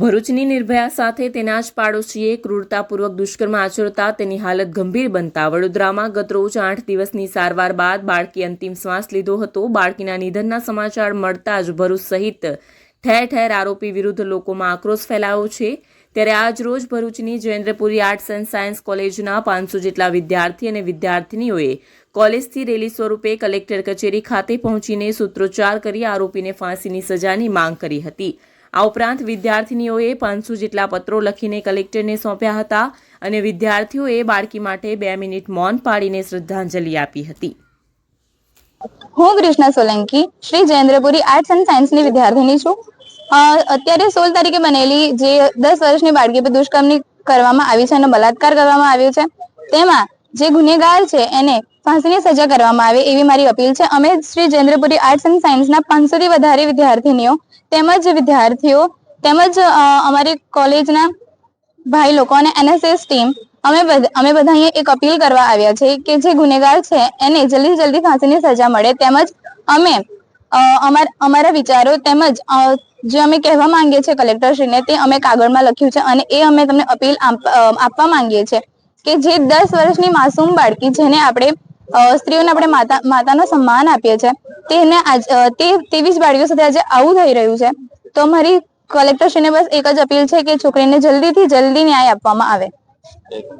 ભરૂચની નિર્ભયા સાથે તેના જ પાડોશીએ ક્રૂરતાપૂર્વક દુષ્કર્મ આચરતા તેની હાલત ગંભીર બનતા વડોદરામાં ગતરોજ આઠ દિવસની સારવાર બાદ બાળકી અંતિમ શ્વાસ લીધો હતો. બાળકીના નિધનના સમાચાર મળતા જ ભરૂચ સહિત ઠેર ઠેર આરોપી વિરુદ્ધ લોકોમાં આક્રોશ ફેલાયો છે. ત્યારે આજ રોજ ભરૂચની જયેન્દ્રપુરી આર્ટ્સ એન્ડ સાયન્સ કોલેજના પાંચસો જેટલા વિદ્યાર્થી અને વિદ્યાર્થીનીઓએ કોલેજથી રેલી સ્વરૂપે કલેક્ટર કચેરી ખાતે પહોંચીને સૂત્રોચ્ચાર કરી આરોપીને ફાંસીની સજાની માંગ કરી હતી. આ ઉપરાંત વિદ્યાર્થીનીઓએ પાંચસો જેટલા પત્રો લખીને કલેક્ટરને સોંપ્યા હતા અને વિદ્યાર્થીઓએ બાળકી માટે બે મિનિટ મૌન પાડીને શ્રદ્ધાંજલિ આપી હતી. હું કૃષ્ણા સોલંકી, શ્રી જયેન્દ્રપુરી આર્ટ્સ એન્ડ સાયન્સની વિદ્યાર્થીની છું. અત્યારે સોળ તારીખે બનેલી જે દસ વર્ષની બાળકી પર દુષ્કર્મની કરવામાં આવી છે અને બલાત્કાર કરવામાં આવ્યો છે. તેમાં જે ગુનેગાર છે, એને ફાંસીની સજા કરવામાં આવે એવી મારી અપીલ છે. અમે શ્રી જયેન્દ્રપુરી આર્ટ્સ એન્ડ સાયન્સના પાંચસોથી વધારે વિદ્યાર્થીનીઓ તેમજ વિદ્યાર્થીઓ તેમજ અમારી કોલેજના ભાઈ લોકો અને એનએસએસ ટીમ અમે અમે બધા અહીંયા એક અપીલ કરવા આવ્યા છે કે જે ગુનેગાર છે એને જલ્દી જલ્દી ફાંસીની સજા મળે. તેમજ અમે અમારા વિચારો તેમજ જે અમે કહેવા માંગીએ છીએ કલેક્ટરશ્રીને તે અમે કાગળમાં લખ્યું છે અને એ અમે તમને અપીલ આપ- આપવા માંગીએ છીએ કે જે દસ વર્ષની માસૂમ બાળકી જેને આપણે સ્ત્રીઓને આપણે માતા, માતાનો સન્માન આપીએ છીએ. તેને તે તેવી જ બાળકીઓ સાથે આજે આવું થઈ રહ્યું છે. તો મારી કલેક્ટરશ્રીને બસ એક જ અપીલ છે કે છોકરીને જલ્દીથી જલ્દી ન્યાય આપવામાં આવે.